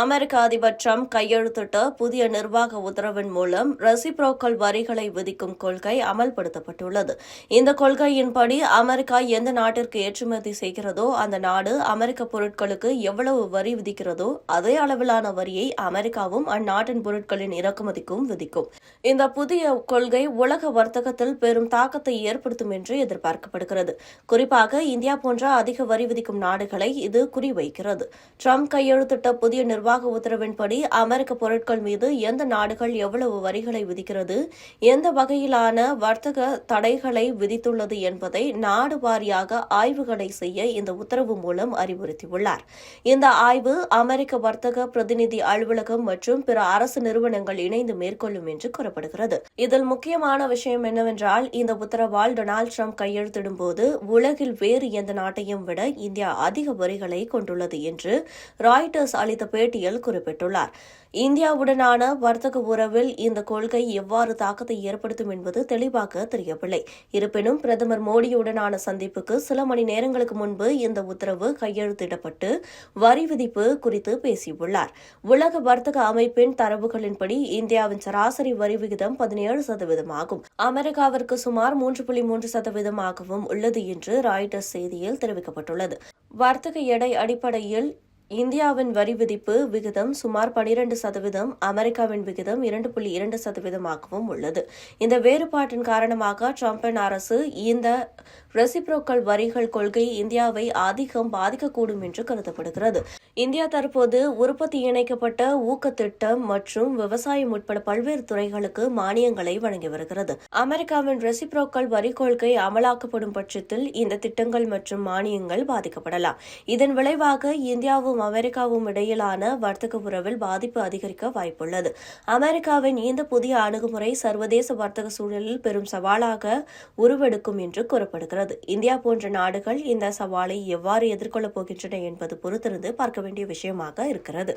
அமெரிக்க அதிபர் ட்ரம்ப் கையெழுத்திட்ட புதிய நிர்வாக உத்தரவின் மூலம் ரெசிப்ரோக்கல் வரிகளை விதிக்கும் கொள்கை அமல்படுத்தப்பட்டுள்ளது. இந்த கொள்கையின்படி அமெரிக்கா எந்த நாட்டிற்கு ஏற்றுமதி செய்கிறதோ அந்த நாடு அமெரிக்க பொருட்களுக்கு எவ்வளவு வரி விதிக்கிறதோ அதே அளவிலான வரியை அமெரிக்காவும் அந்நாட்டின் பொருட்களின் இறக்குமதிக்கும் விதிக்கும். இந்த புதிய கொள்கை உலக வர்த்தகத்தில் பெரும் தாக்கத்தை ஏற்படுத்தும் என்று எதிர்பார்க்கப்படுகிறது. குறிப்பாக இந்தியா போன்ற அதிக வரி விதிக்கும் நாடுகளை இது குறிவைக்கிறது. ட்ரம்ப் கையெழுத்திட்ட புதிய நிர்வாக உத்தரவின்படி அமெரிக்க பொருட்கள் மீது எந்த நாடுகள் எவ்வளவு வரிகளை விதிக்கிறது எந்த வகையிலான வர்த்தக தடைகளை விதித்துள்ளது என்பதை நாடு வாரியாக ஆய்வுகளை செய்ய இந்த உத்தரவு மூலம் அறிவுறுத்தியுள்ளார். இந்த ஆய்வு அமெரிக்க வர்த்தக பிரதிநிதி அலுவலகம் மற்றும் பிற அரசு நிறுவனங்கள் இணைந்து மேற்கொள்ளும் என்று கூறப்படுகிறது. இதில் முக்கியமான விஷயம் என்னவென்றால் இந்த உத்தரவால் டொனால்டு ட்ரம்ப் கையெழுத்திடும் போது உலகில் வேறு எந்த நாட்டையும் விட இந்தியா அதிக வரிகளை கொண்டுள்ளது என்று ராய்டர்ஸ் அளித்த பேட்டியில் குறிப்பிட்டுள்ளார். இந்தியாவுடனான வர்த்தக உறவில் இந்த கொள்கை எவ்வாறு தாக்கத்தை ஏற்படுத்தும் என்பது தெளிவாக தெரியவில்லை. இருப்பினும் பிரதமர் மோடியுடனான சந்திப்புக்கு சில மணி நேரங்களுக்கு முன்பு இந்த உத்தரவு கையெழுத்திடப்பட்டு வரி விதிப்பு குறித்து பேசியுள்ளார். உலக வர்த்தக அமைப்பின் தரவுகளின்படி இந்தியாவின் சராசரி வரி விகிதம் பதினேழு சதவீதமாகும். அமெரிக்காவிற்கு சுமார் மூன்று புள்ளி மூன்று சதவீதமாகவும் உள்ளது என்று ராய்டர்ஸ் செய்தியில் தெரிவிக்கப்பட்டுள்ளது. வர்த்தக எடை அடிப்படையில் இந்தியாவின் வரி விதிப்பு விகிதம் சுமார் பனிரண்டு சதவீதம் அமெரிக்காவின் விகிதம் இரண்டு புள்ளி இரண்டு சதவீதமாகவும் உள்ளது. இந்த வேறுபாட்டின் காரணமாக ட்ரம்பின் அரசு இந்த ரெசிப்ரோக்கல் வரிகள் கொள்கை இந்தியாவை அதிகம் பாதிக்கக்கூடும் என்று கருதப்படுகிறது. இந்தியா தற்போது உற்பத்தி இணைக்கப்பட்ட ஊக்கத்திட்டம் மற்றும் விவசாயம் உட்பட பல்வேறு துறைகளுக்கு மானியங்களை வழங்கி வருகிறது. அமெரிக்காவின் ரெசிப்ரோக்கல் வரி கொள்கை அமலாக்கப்படும் பட்சத்தில் இந்த திட்டங்கள் மற்றும் மானியங்கள் பாதிக்கப்படலாம். இதன் விளைவாக இந்தியாவும் அமெரிக்காவும் இடையிலான வர்த்தக உறவில் பாதிப்பு அதிகரிக்க வாய்ப்புள்ளது. அமெரிக்காவின் இந்த புதிய அணுகுமுறை சர்வதேச வர்த்தக சூழலில் பெரும் சவாலாக உருவெடுக்கும் என்று கூறப்படுகிறது. இந்தியா போன்ற நாடுகள் இந்த சவாலை எவ்வாறு எதிர்கொள்ளப் போகின்றன என்பது பொறுத்திருந்து பார்க்க வேண்டிய விஷயமாக இருக்கிறது.